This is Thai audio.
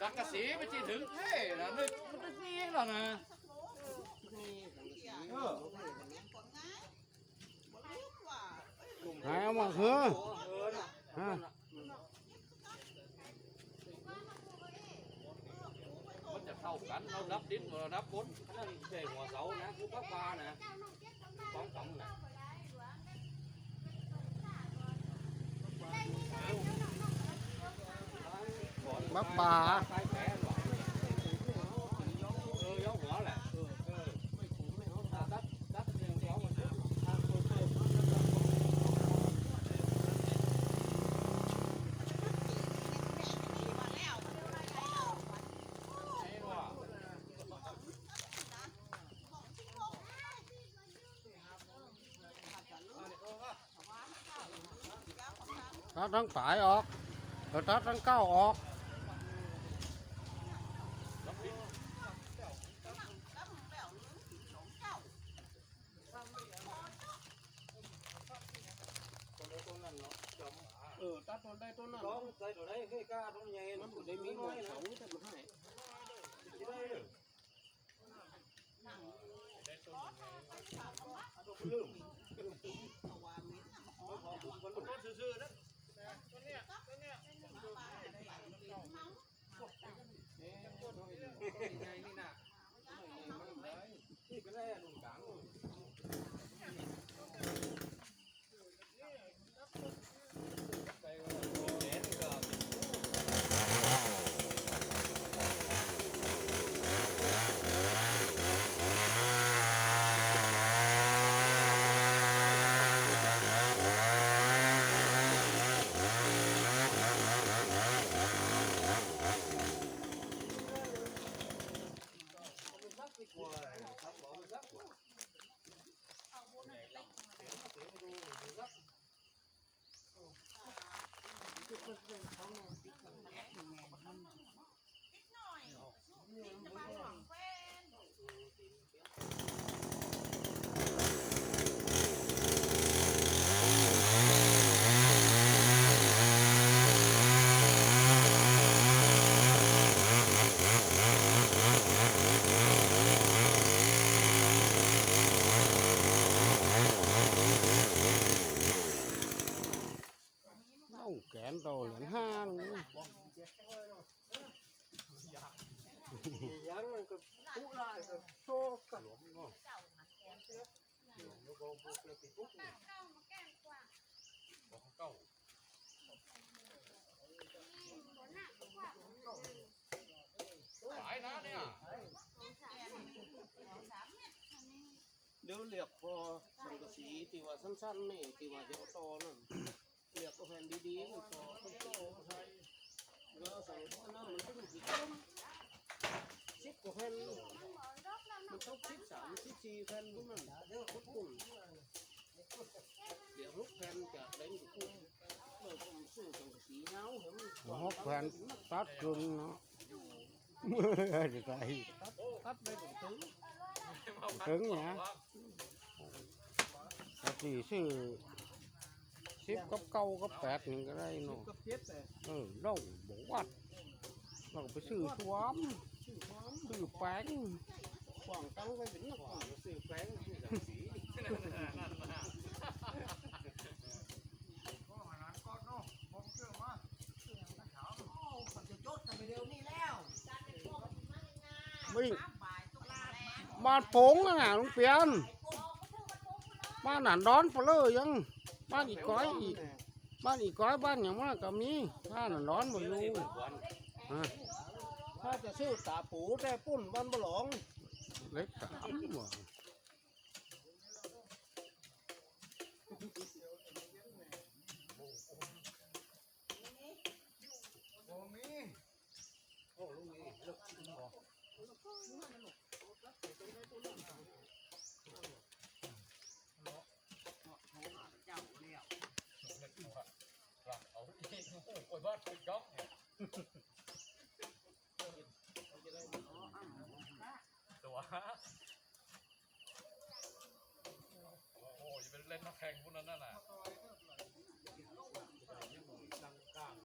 สังกะสีไปจีถึงเท่นะนึกมันจะมีแล้วนะเออหายเอามาเหือเออน่ะฮะมันจะเข้ากันเรานับดินเรานับบนนั่นใช่หัวเสานะกูพักปลานะสองสองนะ บักป่า ใส่แผลหรอเออยกหัวแหละเออเออดัดดัดเสียงเสียง มันทางคนเพิ่มไอ้ว่าตัดทั้งปลายออกตัดทั้งเก้าออก ตัดต้นได้ต้นนั้นร้องใส่ตัวไหนให้กล้าตรงใหญ่มัมันนบ่บ่ได้ได้มีมีหมน้วอยกนะเขาแต่บ่ให้ได้เลยลืมมันซื่อๆนะนี่ก็ได้อะลุงกัง ใส่ก็แหนก็เอ้าแขนโตเหรียญห้าตรงนี้ ยังมันก็ผู้ลายก็โชกกันเก้าหลายนะเนี่ยเดี๋ยวเรียกพอสังกะสีที่ว่าสั้นๆนี่ที่ว่าเดี๋ยวโตนั่นเรียกก็แผ่นดีๆมันต่อมันโตใช่แล้วใส่อันนั้นมันก็สิต้ มสิบกว่าแผ่นมันต้องสิบสามสิบสี่แผ่นพวกนั้นเดี๋ยวคุดกุ่นเดี๋ยวหกแผ่นจากเล่นกับคุ้มเมื่อ ผมซื้อสังกะสีเงาเห็นมันหกแผ่นตัดกึ่งเนาะจะใส่ตัดไปถึงถึงถึงเนี่ยแต่สี่ซื้อสิบกับเก้ากับแปดนี่ก็ได้เนาะกับเจ็ดแต่เออเราบอกว่าเราก็ไปซื้อสวมชื่อความซื้อแป้งขวางตั้งไว้เป็นนักขวางซื้แป้งซื้อสังกะสีวิ่งบ้านผงอะลุงเปียนบ้านหนานดอนปลเลยยังบ้านอีกก้อยอีกบ้านอีกก้อยบ้านอย่างว่าก็มีบ้านหนานดอนบ่อยู่ ฮะถ้าจะซื้อตาปูแต่ปุ้นบ้านบหลองเล็กสามบ่เอาอีกโอ้ยบ้านถูกจ็อกเนี่ยตัว โอ้โหอย่าไปเล่นนักแข่งพวกนั้นน่ะ